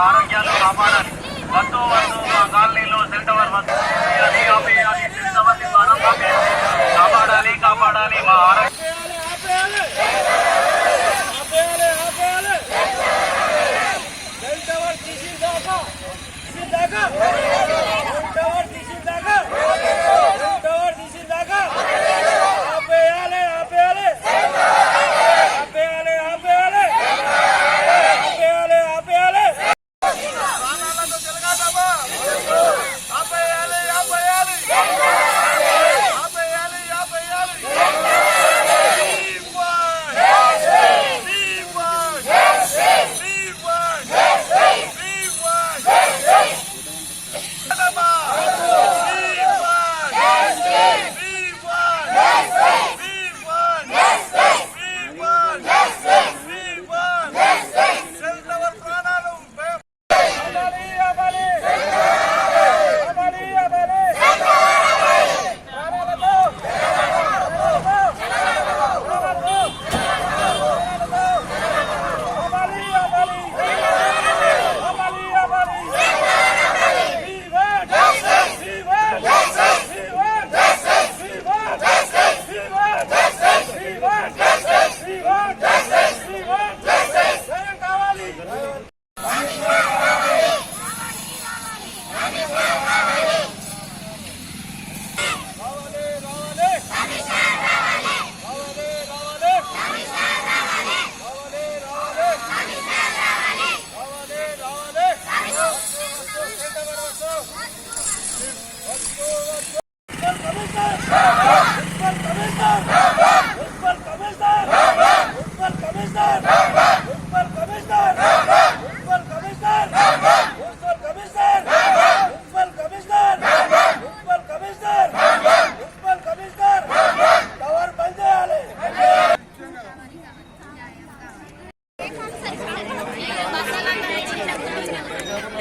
ఆరోగ్యాలు కాపాడాలి. వద్దు వద్దు మా కాలనీలో సెల్ టవర్ వద్దు కాపాడాలి కాపాడాలి మా ఆరోగ్యం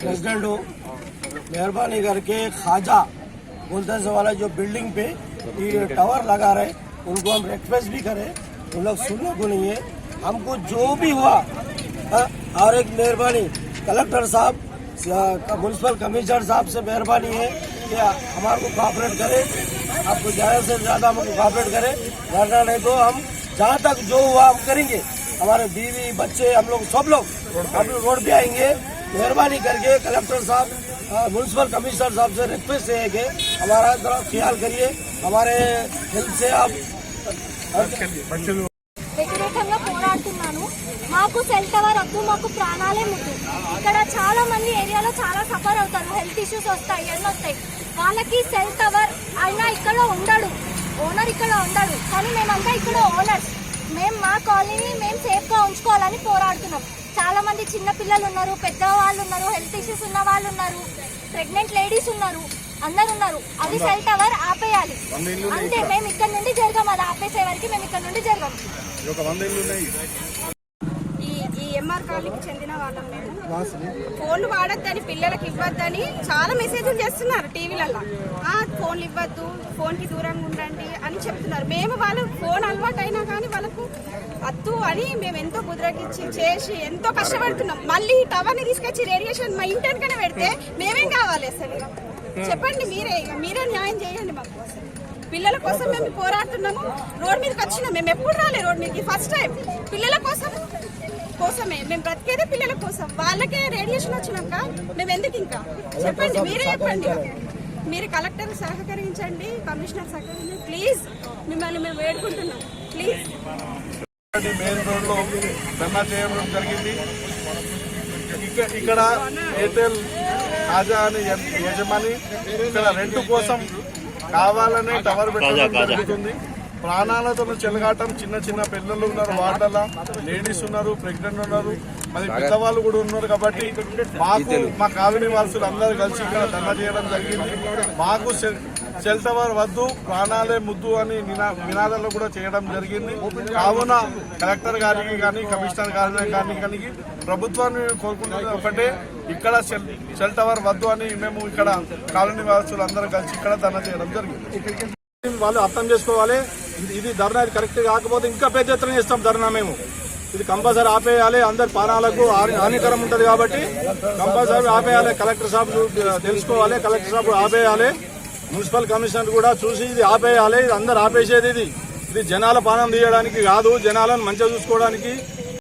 प्रेसिडेंट हो मेहरबानी करके खाजा हैं वाला जो बिल्डिंग पे ये टावर लगा रहे उनको हम रिक्वेस्ट भी करें उन लोग सुनने को नहीं है। हमको जो भी हुआ हाँ, और एक मेहरबानी कलेक्टर साहब म्यूनसिपल कमिश्नर साहब से मेहरबानी है। कि हमारे को कॉपरेट करें आपको ज़्यादा से ज़्यादा हमको कॉपरेट करें वरना नहीं तो हम जहाँ तक जो हुआ हम करेंगे हमारे बीवी बच्चे हम लोग सब लोग हम लोग रोड पे आएंगे मेहरबानी करके कलेक्टर साहब म्यूनसिपल कमिश्नर साहब से रिक्वेस्ट है कि हमारा जरा ख्याल करिए हमारे हेल्थ से आप వ్యతిరేకంగా పోరాడుతున్నాను మాకు సెల్ టవర్ వద్దు మాకు ప్రాణాలే ముద్దు ఇక్కడ చాలా మంది ఏరియాలో చాలా సఫర్ అవుతారు. హెల్త్ ఇష్యూస్ వస్తాయి ఎన్ని వస్తాయి. వాళ్ళకి సెల్ టవర్ అయినా ఇక్కడ ఉండడు. ఓనర్ ఇక్కడ ఉండడు. కానీ మేమంతా ఇక్కడ ఓనర్స్. మేము మా కాలనీ మేము సేఫ్గా ఉంచుకోవాలని పోరాడుతున్నాం. చాలా మంది చిన్న పిల్లలు ఉన్నారు పెద్ద వాళ్ళు ఉన్నారు హెల్త్ ఇష్యూస్ ఉన్న వాళ్ళు ఉన్నారు ప్రెగ్నెంట్ లేడీస్ ఉన్నారు అందరు ఉన్నారు. అది సెల్ టవర్ ఆపేయాలి. అంతే మేము ఇక్కడ. నుండి జరగం అది ఆపేసే వరకు మేము ఇక్కడ నుండి జరగం. చెందిన వాళ్ళం ఫోన్లు వాడొద్దని పిల్లలకి ఇవ్వద్దని చాలా మెసేజ్లు చేస్తున్నారు టీవీలలో ఫోన్లు ఇవ్వద్దు ఫోన్కి దూరంగా ఉండండి అని చెప్తున్నారు. మేము వాళ్ళు ఫోన్ అలవాటు అయినా కానీ వాళ్ళకు వద్దు అని మేము ఎంతో కుదిరగిచ్చి చేసి ఎంతో కష్టపడుతున్నాం. మళ్ళీ టవర్ని తీసుకొచ్చి రేడియేషన్ మా ఇంటి వెనకనే పెడితే మేమేం కావాలి అసలు? చెప్పండి మీరే ఇక మీరే న్యాయం చేయండి మాకు. పిల్లల కోసం మేము పోరాడుతున్నాము. రోడ్ మీదకి వచ్చినాం. మేము ఎప్పుడు రాలే రోడ్ మీదకి. ఫస్ట్ టైం పిల్లల కోసం కోసమే. మేము బ్రతికేదే పిల్లల కోసం. వాళ్ళకే రేడియేషన్ వచ్చినాక మేము ఎందుకు ఇంకా? చెప్పండి. మీరే చెప్పండి. మీరు కలెక్టర్ సహకరించండి. కమిషనర్ సహకరించండి. ప్లీజ్ మిమ్మల్ని మేము వేడుకుంటున్నాం. ప్లీజ్ మెయిన్ రోడ్లో ధర్నా చేయడం జరిగింది. ఇక్క- ఇక్కడ ఎయిర్టెల్ కాజా అనే యజమాని. ఇక్కడ రెంట్ కోసం కావాలనే టవర్ పెట్టడం జరుగుతుంది. ప్రాణాలతో చెలగాటం చిన్న చిన్న పిల్లలు ఉన్నారు వార్డల లేడీస్ ఉన్నారు ప్రెగ్నెంట్ ఉన్నారు. మరి పెద్దవాళ్ళు కూడా ఉన్నారు కాబట్టి మాకు మా కాలనీ వాసులు అందరూ కలిసి ఇక్కడ ధర్నా చేయడం జరిగింది. మాకు సెల్ సెల్ టవర్ వద్దు ప్రాణాలే ముద్దు అని నినా- నినాదాలు కూడా చేయడం జరిగింది. కావున కలెక్టర్ గారికి కానీ కమిషనర్ గారికి కానీ కానీ ప్రభుత్వాన్ని కోరుకుంటున్నది ఒకటే. ఇక్కడ సెల్ సెల్ టవర్ వద్దు అని మేము ఇక్కడ కాలనీ వాసులు అందరూ కలిసి ఇక్కడ ధర్నా చేయడం జరిగింది. వాళ్ళు అర్థం చేసుకోవాలి. ఇది- ధర్నా ఇది కరెక్ట్ కాకపోతే ఇంకా పెద్ద ఎత్తున చేస్తాం ధర్నా మేము. ఇది కంపల్సరీ ఆపేయాలి. అందరి ప్రాణాలకు హానికరం ఉంటుంది కాబట్టి కంపల్సరీ ఆపేయాలి. కలెక్టర్ సాబ్ తెలుసుకోవాలి. కలెక్టర్ సాబ్ ఆపేయాలి. మున్సిపల్ కమిషనర్ కూడా చూసి ఇది ఆపేయాలి. ఇది అందరు ఆపేసేది ఇది. ఇది జనాల పానం తీయడానికి కాదు. జనాలను మంచిగా చూసుకోవడానికి